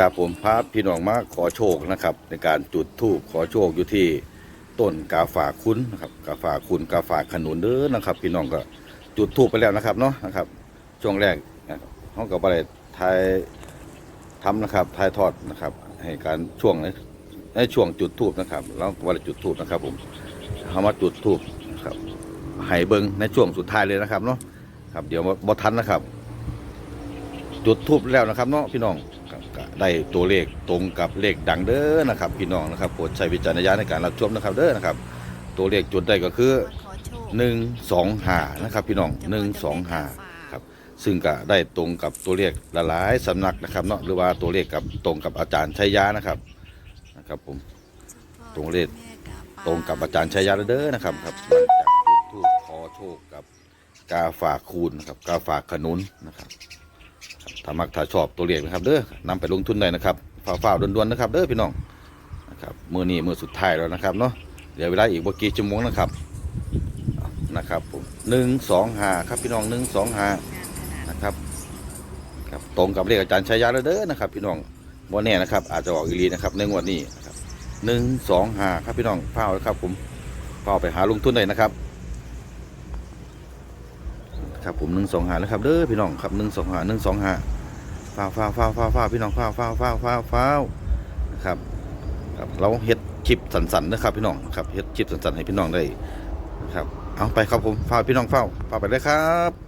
ครับผมพาพี่น้องมาขอโชคนะครับ ในการจุดธูปขอโชคอยู่ที่ต้นกาฝากคุณนะครับกาฝากคุณกาฝากขนุนเด้อนะครับ พี่น้องก็จุดธูปไปแล้วนะครับเนาะนะครับ ช่วงแรกนะครับเขาก็ไปทายทำนะครับทายทอดนะครับ ให้การช่วงในช่วงจุดธูปนะครับ แล้ววันจุดธูปนะครับ ผมเขามาจุดธูปนะครับให้เบิ้งในช่วงสุดท้ายเลยนะครับเนาะครับ เดี๋ยวบ่ทันนะครับ จุดทูบแล้วนะครับเนาะพี่น้อง ครับก็ได้ตัวเลขตรงกับเลขดังเด้อนะครับพี่น้องนะครับโปรดใช้วิจารณญาณในการรับชมนะครับเด้อนะครับ ตัวเลขจุดได้ก็คือขอโชคหนึ่งสองหานะครับพี่น้องหนึ่งสองหาครับซึ่งก็ได้ตรงกับตัวเลขหลายๆสำนักนะครับเนาะหรือว่าตัวเลขกับตรงกับอาจารย์ชัยยานะครับนะครับผมตรงเลขตรงกับอาจารย์ชัยยาเด้อนะครับครับหลังจากจุดทูบขอโชคกับกาฝากคูณนะครับกาฝากขนุนนะครับ ถ้ามักถ้าชอบตัวเลขนะครับเด้อนำไปลงทุนได้นะครับฝ่าๆด่วนๆนะครับเด้อพี่น้องนะครับมือนี้มือสุดท้ายแล้วนะครับเนาะเดี๋ยวเวลาอีกบ่กี่ชั่วโมงนะครับนะครับผมหนึ่งสองหาครับพี่น้องหนึ่งสองหานะครับครับตรงกับเลขอาจารย์ชัยยาเด้อนะครับ พี่น้องวันนี้นะครับ อาจจะออกอีหลีนะครับในงวดนี้นะครับหนึ่งสองหาครับพี่น้องเฝ้าแล้วครับผมเฝ้าไปหาลงทุนได้นะครับ ครับผมหนึ่งสองหาแล้วครับเด้อพี่น้องครับหนึ่งสองหาหนึ่งสองหาฟ้าวฟ้าวฟ้าวฟ้าวฟ้าพี่น้องฟ้าวฟ้าวฟ้าวฟ้าวฟ้านะครับครับเราเฮ็ดคลิปสันๆนะครับพี่น้องครับเฮ็ดคลิปสันๆให้พี่น้องได้นะครับเอาไปครับผมฟ้าพี่น้องฟ้าวฝ้าไปเลยครับ